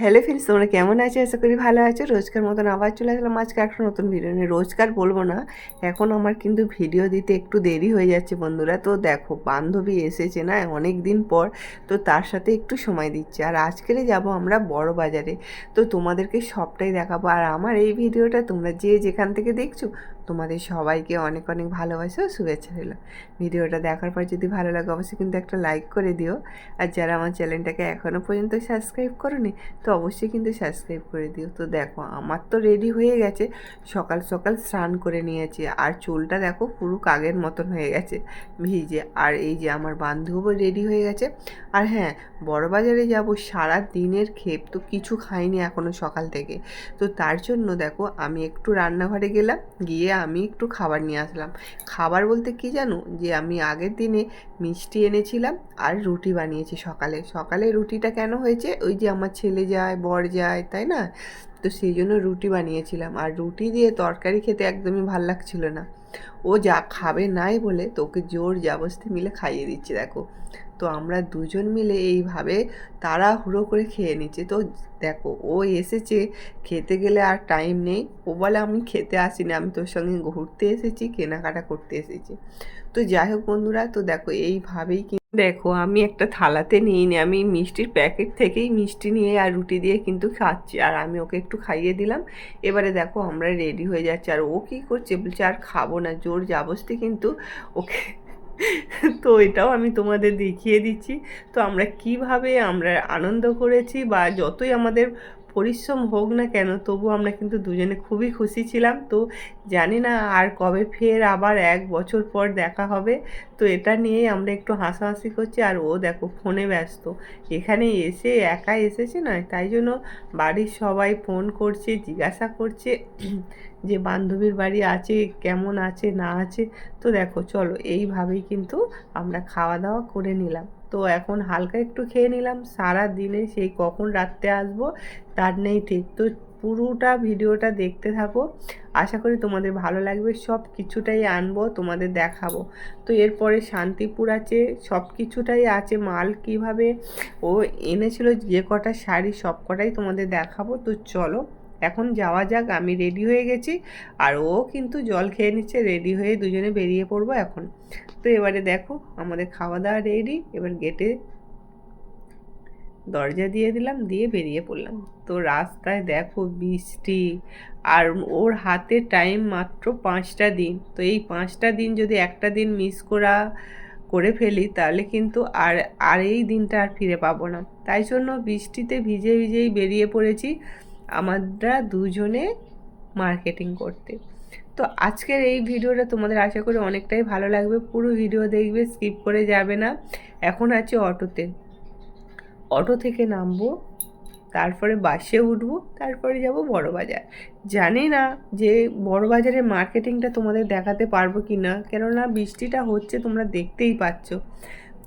Hello friends তোমরা কেমন আছো? আশা করি ভালো আছো। রোজকার মতন আবার চলে আসলাম আজকে একটা নতুন ভিডিও নিয়ে। রোজকার বলব না, এখন আমার কিন্তু ভিডিও দিতে একটু দেরি হয়ে যাচ্ছে বন্ধুরা। তো দেখো, বান্ধবী এসেছে না অনেক দিন পর, তো তার সাথে একটু সময় দিচ্ছে। আর আজকেরে যাব আমরা বড় বাজারে, তো তোমাদেরকে সবটাই দেখাবো। আর আমার এই ভিডিওটা তোমরা যে যেখান থেকে দেখছ তোমাদের সবাইকে অনেক অনেক ভালোবাসা ও শুভেচ্ছা রইল। ভিডিওটা দেখার পর যদি ভালো লাগে অবশ্যই কিন্তু একটা লাইক করে দিও। আর যারা আমার চ্যানেলটাকে এখনও পর্যন্ত সাবস্ক্রাইব করোনি, তো অবশ্যই কিন্তু সাবস্ক্রাইব করে দিও। তো দেখো, আমার তো রেডি হয়ে গেছে। সকাল সকাল স্নান করে নিয়েছি। আর চুলটা দেখো পুরো কাগের মতন হয়ে গেছে। ভিজে। আর এই যে আমার বান্ধবও রেডি হয়ে গেছে। আর হ্যাঁ বড়বাজারে যাব, সারা দিনের ক্ষেপ তো কিছু খাইনি এখনও সকাল থেকে। তো তার জন্য দেখো, আমি একটু রান্নাঘরে গেলাম। গিয়ে আমি একটু খাবার নিয়ে আসলাম। খাবার বলতে কি জানো? যে আমি আগের দিনে মিষ্টি এনেছিলাম আর রুটি বানিয়েছি সকালে। সকালে রুটিটা কেন হয়েছে? ওই যে আমার ছেলে যায়, বর যায়, তাই না? তো সেই জন্য রুটি বানিয়েছিলাম। আর রুটি দিয়ে তরকারি খেতে একদমই ভালো লাগছিল না। ও যা খাবে নাই বলে তোকে জোর জাবস্তি মিলে খাইয়ে দিচ্ছে, দেখো। তো আমরা দুজন মিলে এইভাবে তাড়াহুড়ো করে খেয়ে নিচ্ছে। তো দেখো, ও এসেছে, খেতে গেলে আর টাইম নেই। ও বলে, আমি খেতে আসিনি, আমি তোর সঙ্গে ঘুরতে এসেছি, কেনাকাটা করতে এসেছি। তো যাই হোক বন্ধুরা, তো দেখো, এইভাবেই কি দেখো, আমি একটা থালাতে নিয়ে নিই আমি মিষ্টির প্যাকেট থেকেই মিষ্টি নিয়ে আর রুটি দিয়ে কিন্তু খাচ্ছি। আর আমি ওকে একটু খাইয়ে দিলাম। এবারে দেখো, আমরা রেডি হয়ে যাচ্ছি। আর ও কী করছে বলছে, আর খাব না, জোর জাবস্তি কিন্তু ওকে তো এটাও আমি তোমাদের দেখিয়ে দিচ্ছি। তো আমরা কীভাবে আমরা আনন্দ করেছি বা যতই আমাদের পরিশ্রম হোক না কেন, তবু আমরা কিন্তু দুজনে খুবই খুশি ছিলাম। তো জানি না আর কবে ফের আবার এক বছর পর দেখা হবে। তো এটা নিয়েই আমরা একটু হাসাহাসি করছি। আর ও দেখো ফোনে ব্যস্ত। এখানে এসে একা এসেছে না তাই জন্য বাড়ির সবাই ফোন করছে, জিজ্ঞাসা করছে। যে বান্ধবীর বাড়ি আছে, কেমন আছে, না আছে, তো দেখো চলো এইভাবেই কিন্তু আমরা খাওয়া দাওয়া করে নিলাম। তো এখন হালকা একটু খেয়ে নিলাম, সারা দিনে সেই কখন রাত্রে আসব তার নেই ঠিক। তো পুরোটা ভিডিওটা দেখতে থাকো, আশা করি তোমাদের ভালো লাগবে, সব কিছুটাই আনব, তোমাদের দেখাবো। তো এরপরে শান্তিপুর আছে, সব কিছুটাই আছে, মাল কীভাবে ও এনেছিল, যে কটা শাড়ি সব কটাই তোমাদের দেখাবো, তো চলো এখন যাওয়া যাক, আমি রেডি হয়ে গেছি। আর ও কিন্তু জল খেয়ে নিচ্ছে রেডি হয়ে দুজনে বেরিয়ে পড়ব এখন। তো এবারে দেখো, আমাদের খাওয়া দাওয়া রেডি এবার গেটে দরজা দিয়ে দিলাম, দিয়ে বেরিয়ে পড়লাম। তো রাস্তায় দেখো বৃষ্টি, আর ওর হাতে টাইম মাত্র পাঁচটা দিন। তো এই পাঁচটা দিন যদি একটা দিন মিস করা, করে ফেলি, তাহলে কিন্তু আর আর এই দিনটা আর ফিরে পাবো না। তাই জন্য বৃষ্টিতে ভিজে ভিজেই বেরিয়ে পড়েছি। আমরা দুজনে মার্কেটিং করতে। তো আজকের এই ভিডিওটা তোমাদের আশা করি অনেকটাই ভালো লাগবে। পুরো ভিডিও দেখবে স্কিপ করে যাবে না। এখন আছে অটোতে। অটো থেকে নামবো, তারপরে বাসে উঠবো, তারপরে যাব বড় বাজার জানি না যে বড় বাজারের মার্কেটিংটা তোমাদের দেখাতে পারব কি না কেননা বৃষ্টিটা হচ্ছে তোমরা দেখতেই পাচ্ছ।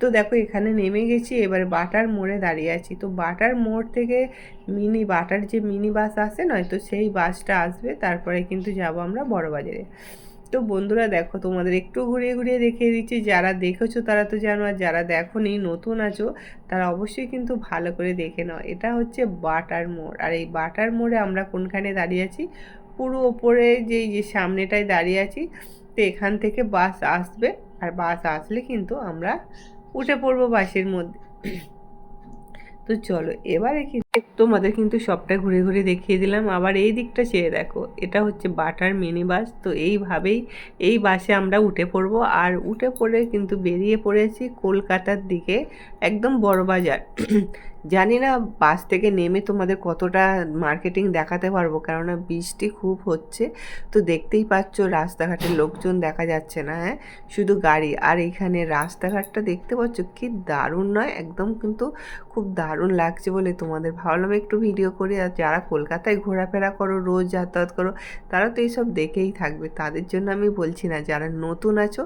তো দেখো এখানে নেমে গেছি, এবার বাটার মোড়ে দাঁড়িয়ে আছি। তো বাটার মোড় থেকে মিনি, বাটার যে মিনি বাস আসে নয়, তো সেই বাসটা আসবে, তারপরে কিন্তু যাব আমরা বড় বাজারে তো বন্ধুরা দেখো, তোমাদের একটু ঘুরিয়ে ঘুরিয়ে দেখিয়ে দিচ্ছি, যারা দেখেছ তারা তো জানো, আর যারা দেখোনি, নতুন আছো, তারা অবশ্যই কিন্তু ভালো করে দেখে নাও। এটা হচ্ছে বাটার মোড়, আর এই বাটার মোড়ে আমরা কোনখানে দাঁড়িয়ে আছি? পুরো ওপরে যেই, যে সামনেটায় দাঁড়িয়ে আছি, তো এখান থেকে বাস আসবে, আর বাস আসলে কিন্তু আমরা উঠে পড়ব বাসের মধ্যে। তো চলো, এবারে কিন্তু তোমাদের কিন্তু সবটা ঘুরে ঘুরে দেখিয়ে দিলাম। আবার এই দিকটা চেয়ে দেখো, এটা হচ্ছে বাটার মিনি বাস। তো এইভাবেই এই বাসে আমরা উঠে পড়ব। আর উঠে পড়ে কিন্তু বেরিয়ে পড়েছি কলকাতার দিকে, একদম বড় বাজার। জানি না বাস থেকে নেমে তোমাদের কতটা মার্কেটিং দেখাতে পারব, কেননা বৃষ্টি খুব হচ্ছে। তো দেখতেই পাচ্ছ রাস্তাঘাটের লোকজন দেখা যাচ্ছে না হ্যাঁ? শুধু গাড়ি। আর এখানে রাস্তাঘাটটা দেখতে পাচ্ছ কি দারুণ নয়, একদম কিন্তু খুব দারুণ লাগছে বলে তোমাদের ভাবলাম একটু ভিডিও করি। আর যারা কলকাতায় ঘোরাফেরা করো, রোজ যাতায়াত করো, তারা তো এইসব দেখেই থাকবে। তাদের জন্য আমি বলছি না, যারা নতুন আছো,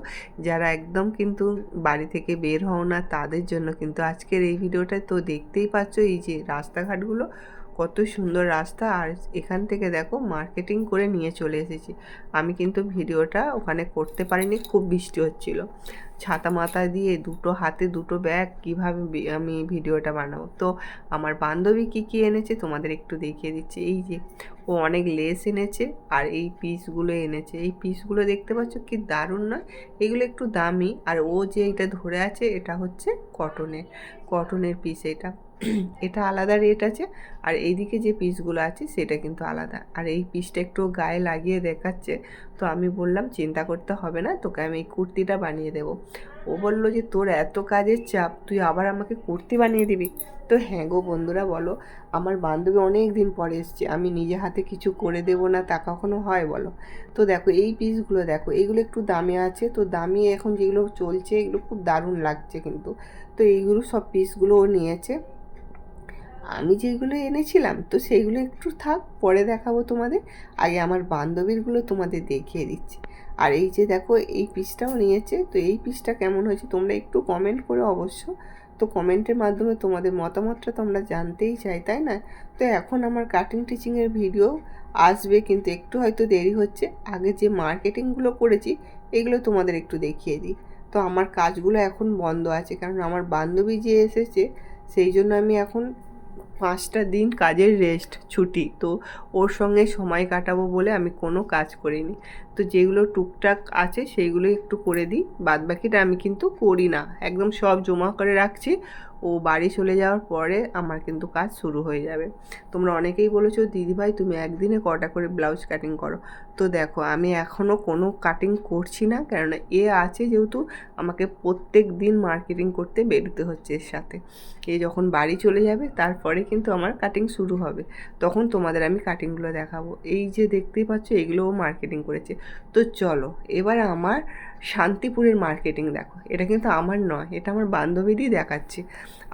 যারা একদম কিন্তু বাড়ি থেকে বের হও না, তাদের জন্য কিন্তু আজকের এই ভিডিওটা তো দেখতেই দেখতেই পাচ্ছ এই যে রাস্তাঘাটগুলো, কত সুন্দর রাস্তা। আর এখান থেকে দেখো মার্কেটিং করে নিয়ে চলে এসেছি। আমি কিন্তু ভিডিওটা ওখানে করতে পারিনি, খুব বৃষ্টি হচ্ছিল। ছাতা মাথা দিয়ে দুটো হাতে দুটো ব্যাগ, কীভাবে আমি ভিডিওটা বানাবো? তো আমার বান্ধবী কি কি এনেছে তোমাদের একটু দেখিয়ে দিচ্ছি। এই যে ও অনেক লেস এনেছে আর এই পিসগুলো এনেছে। এই পিসগুলো দেখতে পাচ্ছ কি দারুণ নয়? এগুলো একটু দামি। আর ও যে এটা ধরে আছে, এটা হচ্ছে কটনের কটনের পিস এটা। এটা আলাদা রেট আছে, আর এইদিকে যে পিসগুলো আছে সেটা কিন্তু আলাদা। আর এই পিসটা একটু গায়ে লাগিয়ে দেখাচ্ছে, তো আমি বললাম, চিন্তা করতে হবে না, তোকে আমি এই কুর্তিটা বানিয়ে দেবো। ও বলল যে, তোর এত কাজের চাপ, তুই আবার আমাকে কুর্তি বানিয়ে দিবি? তো হ্যাঁ গো বন্ধুরা, বলো, আমার বান্ধবী অনেক দিন পরে এসছে, আমি নিজে হাতে কিছু করে দেবো না, তা কখনো হয় বলো? তো দেখো, এই পিসগুলো দেখো, এগুলো একটু দামে আছে, তো দামি এখন যেগুলো চলছে, এগুলো খুব দারুণ লাগছে কিন্তু। তো এইগুলো সব পিসগুলো ও নিয়েছে। আমি যেগুলো এনেছিলাম, তো সেইগুলো একটু থাক, পরে দেখাবো তোমাদের। আগে আমার বান্ধবীরগুলো তোমাদের দেখিয়ে দিচ্ছি। আর এই যে দেখো, এই পিসটাও নিয়েছে, তো এই পিসটা কেমন হয়েছে তোমরা একটু কমেন্ট করে অবশ্য। তো কমেন্টের মাধ্যমে তোমাদের মতামতটা তোমরা জানতেই চাই, তাই না? তো এখন আমার কাটিং টিচিংয়ের ভিডিও আসবে, কিন্তু একটু হয়তো দেরি হচ্ছে। আগে যে মার্কেটিংগুলো করেছি, এগুলো তোমাদের একটু দেখিয়ে দিই। তো আমার কাজগুলো এখন বন্ধ আছে, কারণ আমার বান্ধবী যে এসেছে, সেই জন্য আমি এখন পাঁচটা দিন কাজের রেস্ট ছুটি। তো ওর সঙ্গে সময় কাটাবো বলে আমি কোনো কাজ করিনি। তো যেগুলো টুকটাক আছে সেইগুলো একটু করে দিই। বাদ বাকিটা আমি কিন্তু করি না। একদম সব জমা করে রাখছি। ও বাড়ি চলে যাওয়ার পরে আমার কিন্তু কাজ শুরু হয়ে যাবে। তোমরা অনেকেই বলেছ, দিদিভাই, তুমি একদিনে কটা করে ব্লাউজ কাটিং করো? তো দেখো, আমি এখনও কোনো কাটিং করছি না, কেননা এ আছে যেহেতু আমাকে প্রত্যেক দিন মার্কেটিং করতে বেরোতে হচ্ছে এর সাথে। এ যখন বাড়ি চলে যাবে, তারপরে কিন্তু আমার কাটিং শুরু হবে। তখন তোমাদের আমি কাটিংগুলো দেখাবো। এই যে দেখতেই পাচ্ছ, এগুলোও মার্কেটিং করেছে। তো চলো, এবার আমার শান্তিপুরের মার্কেটিং দেখো। এটা কিন্তু আমার নয়, এটা আমার বান্ধবীরই দেখাচ্ছি।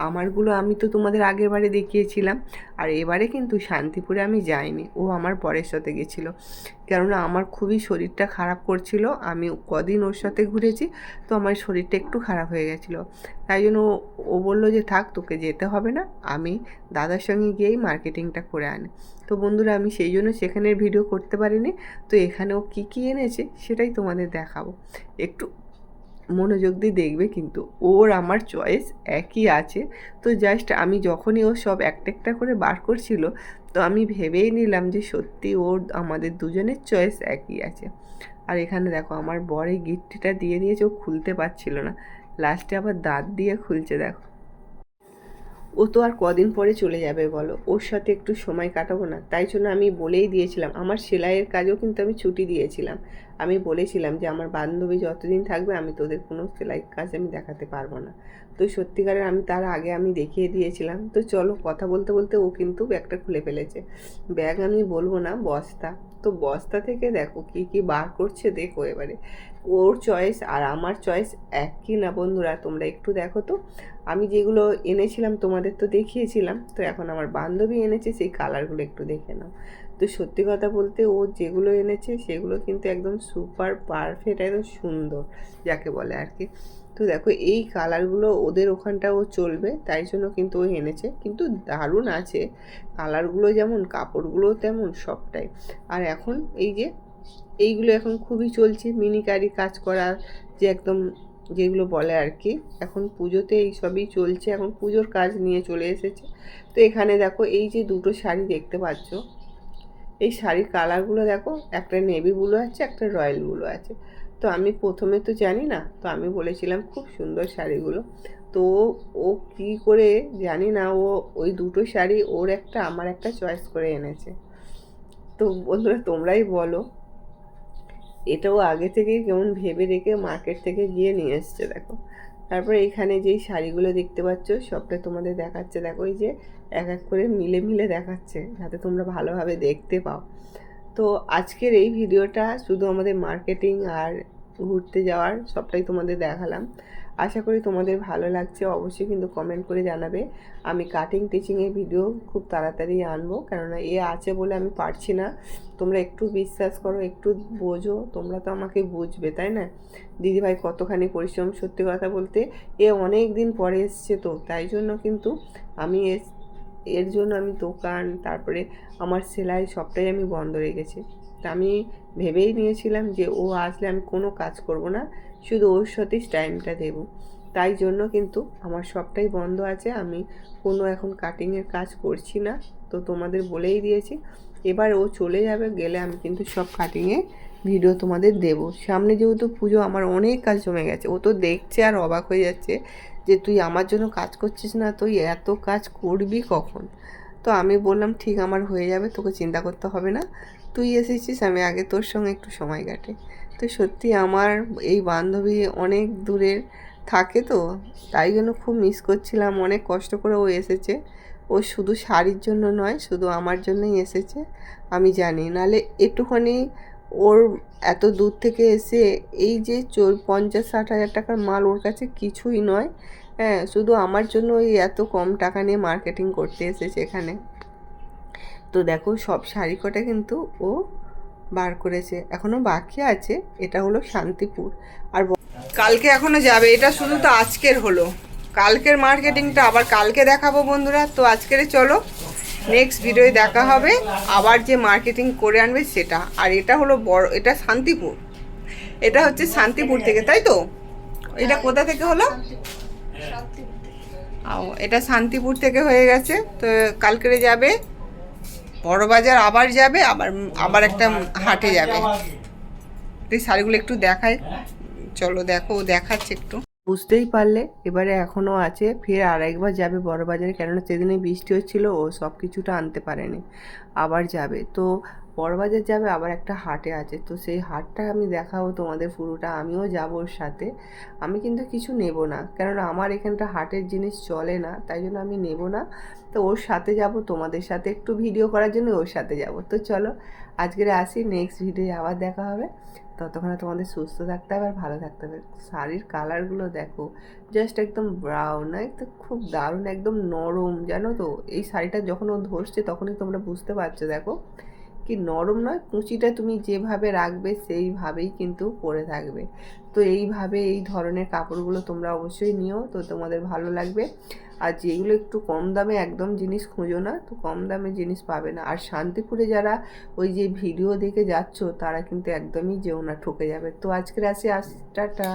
আমারগুলো আমি তো তোমাদের আগের বারে দেখিয়েছিলাম, আর এবারে কিন্তু শান্তিপুরে আমি যাইনি, ও আমার পরের সাথে গেছিল। কেননা আমার খুবই শরীরটা খারাপ করছিল, আমি কদিন ওর সাথে ঘুরেছি, তো আমার শরীরটা একটু খারাপ হয়ে গেছিল। তাই জন্য ও বলল যে থাক, তোকে যেতে হবে না, আমি দাদার সঙ্গে গিয়েই মার্কেটিংটা করে আনি। তো বন্ধুরা, আমি সেই জন্য সেখানের ভিডিও করতে পারিনি। তো এখানে ও কী কী এনেছে সেটাই তোমাদের দেখাবো। একটু মনোযোগ দিয়ে দেখবে কিন্তু, ওর আমার চয়েস একই আছে। তো জাস্ট আমি যখনই ও সব একটা একটা করে বার করছিল, তো আমি ভেবেই নিলাম যে সত্যি ওর, আমাদের দুজনের চয়েস একই আছে। আর এখানে দেখো, আমার বরে গিফটটা দিয়ে দিয়েছে, ও খুলতে পারছিল না। লাস্টে আবার দাঁত দিয়ে খুলছে, দেখো। ও তো আর কদিন পরে চলে যাবে বলো। ওর সাথে একটু সময় কাটাবো না। তাই জন্য আমি বলেই দিয়েছিলাম, আমার সেলাইয়ের কাজও কিন্তু আমি ছুটি দিয়েছিলাম। আমি বলেছিলাম যে, আমার বান্ধবী যতদিন থাকবে, আমি তোদের কোনো সেলাই কাজ আমি দেখাতে পারব না। তো সত্যিকারের আমি তার আগে আমি দেখিয়ে দিয়েছিলাম। তো চলো, কথা বলতে বলতে ও কিন্তু ব্যাগটা খুলে ফেলেছে। ব্যাগ আমি বলব না, বস্তা। তো বস্তা থেকে দেখো কি কি বার করছে দেখো এবারে। ওর চয়েস আর আমার চয়েস একই না বন্ধুরা, তোমরা একটু দেখো তো। আমি যেগুলো এনেছিলাম তোমাদের তো দেখিয়েছিলাম, তো এখন আমার বান্ধবী এনেছে, সেই কালারগুলো একটু দেখে নাও। তো সত্যি কথা বলতে ও যেগুলো এনেছে, সেগুলো কিন্তু একদম সুপার পারফেক্ট একদম সুন্দর, যাকে বলে আর কি। তো দেখো, এই কালারগুলো ওদের ওখানটা ও চলবে, তাই জন্য কিন্তু ও এনেছে। কিন্তু দারুণ আছে কালারগুলো যেমন কাপড়গুলো তেমন, সবটাই। আর এখন এই যে, এইগুলো এখন খুবই চলছে মিনিকারি কাজ করা, যে একদম যেগুলো বলে আর কি। এখন পুজোতে এই সবই চলছে, এখন পুজোর কাজ নিয়ে চলে এসেছে। তো এখানে দেখো, এই যে দুটো শাড়ি দেখতে পাচ্ছ। এই শাড়ির কালারগুলো দেখো, একটা নেভি ব্লু আছে, একটা রয়্যাল ব্লু আছে। তো আমি প্রথমে তো জানি না, তো আমি বলেছিলাম খুব সুন্দর শাড়িগুলো। তো ও কি করে জানি না, ও ওই দুটো শাড়ি ওর একটা, আমার একটা চয়েস করে এনেছে। তো বন্ধুরা, তোমরাই বলো। এটাও আগে থেকে কেমন ভেবে রেখে মার্কেট থেকে গিয়ে নিয়ে এসছে, দেখো। তারপরে এখানে যেই শাড়িগুলো দেখতে পাচ্ছ, সবটা তোমাদের দেখাচ্ছে। দেখো, এই যে এক এক করে মিলে মিলে দেখাচ্ছে, যাতে তোমরা ভালোভাবে দেখতে পাও। তো আজকের এই ভিডিওটা শুধু আমাদের মার্কেটিং আর ঘুরতে যাওয়ার সবটাই তোমাদের দেখালাম। আশা করি তোমাদের ভালো লাগছে, অবশ্যই কিন্তু কমেন্ট করে জানাবে। আমি কাটিং টিচিংয়ের ভিডিও খুব তাড়াতাড়ি আনব, কেননা এ আছে বলে আমি পারছি না। তোমরা একটু বিশ্বাস করো, একটু বোঝো, তোমরা তো আমাকে বুঝবে, তাই না? দিদিভাই কতখানি পরিশ্রম, সত্যি কথা বলতে এ অনেক দিন পরে এসছে তো, তাই জন্য কিন্তু আমি এর জন্য আমি দোকান, তারপরে আমার সেলাই সবটাই আমি বন্ধ রেখেছি তা আমি ভেবেই নিয়েছিলাম যে ও আসলে আমি কোনো কাজ করব না, শুধু ওর সাথেই টাইমটা দেব। তাই জন্য কিন্তু আমার সবটাই বন্ধ আছে, আমি কোনো এখন কাটিংয়ের কাজ করছি না। তো তোমাদের বলেই দিয়েছি। এবার ও চলে যাবে, গেলে আমি কিন্তু সব কাটিংয়ে ভিডিও তোমাদের দেব। সামনে যেহেতু পুজো, আমার অনেক কাজ জমে গেছে। ও তো দেখছে আর অবাক হয়ে যাচ্ছে যে তুই আমার জন্য কাজ করছিস না, তুই এত কাজ করবি কখন? তো আমি বললাম, ঠিক আমার হয়ে যাবে, তোকে চিন্তা করতে হবে না। তুই এসেছিস, আমি আগে তোর সঙ্গে একটু সময় কাটে। তো সত্যি আমার এই বান্ধবী অনেক দূরের থাকে তো, তাই জন্য খুব মিস করছিলাম। অনেক কষ্ট করে ও এসেছে। ও শুধু শাড়ির জন্য নয়, শুধু আমার জন্যই এসেছে, আমি জানি। নালে একটুখানি ওর এত দূর থেকে এসে এই যে চোর পঞ্চাশ ষাট হাজার টাকার মাল ওর কাছে কিছুই নয় হ্যাঁ শুধু আমার জন্য ওই এত কম টাকা নিয়ে মার্কেটিং করতে এসেছে এখানে। তো দেখো, সব শাড়ি কটা কিন্তু ও বার করেছে। এখনও বাকি আছে, এটা হলো শান্তিপুর। আর কালকে এখনও যাবে, এটা শুধু তো আজকের হলো। কালকের মার্কেটিংটা আবার কালকে দেখাবো বন্ধুরা। তো আজকের চলো নেক্সট ভিডিওয়ে দেখা হবে। আবার যে মার্কেটিং করে আনবে সেটা। আর এটা হলো বড়, এটা শান্তিপুর। এটা হচ্ছে শান্তিপুর থেকে, তাই তো? এটা কোথা থেকে হলো? এটা শান্তিপুর থেকে হয়ে গেছে। তো কালকেরে যাবে, বড় বাজার আবার যাবে, আবার আবার একটা হাটে যাবে। তো এই শাড়িগুলো একটু দেখায়। চলো দেখো, দেখাচ্ছে একটু। বুঝতেই পারলে। এবারে এখনও আছে, ফের আরেকবার যাবে বড় বাজারে কেননা সেদিনে বৃষ্টি হচ্ছিল, ও সব কিছুটা আনতে পারেনি। আবার যাবে। তো বড় বাজার যাবে, আবার একটা হাটে আছে। তো সেই হাটটা আমি দেখাবো তোমাদের পুরোটা। আমিও যাব ওর সাথে। আমি কিন্তু কিছু নেব না, কেননা আমার এখানটা হাটের জিনিস চলে না, তাই জন্য আমি নেব না। তো ওর সাথে যাব, তোমাদের সাথে একটু ভিডিও করার জন্য ওর সাথে যাব। তো চলো, আজকের আসি, নেক্সট ভিডিও আবার দেখা হবে। ততক্ষণে তোমাদের সুস্থ থাকতে হবে আর ভালো থাকতে হবে। শাড়ির কালারগুলো দেখো জাস্ট একদম ব্রাউন একদম খুব দারুণ, একদম নরম, জানো তো? এই শাড়িটা যখন ও ধরছে, তখনই তোমরা বুঝতে পারছ, দেখো? কি নরম নয়, কুচিটা তুমি যেভাবে রাখবে সেইভাবেই কিন্তু পরে থাকবে। তো এইভাবে এই ধরনের কাপড়গুলো তোমরা অবশ্যই নিও, তো তোমাদের ভালো লাগবে। আর যেগুলো একটু কম দামে একদম জিনিস খুঁজো না, তো কম দামে জিনিস পাবে না। আর শান্তিপুরে যারা ওই যে ভিডিও দেখে যাচ্ছ, তারা কিন্তু একদমই যেও না, ঠকে যাবে। তো আজকের আসি আস টাটা।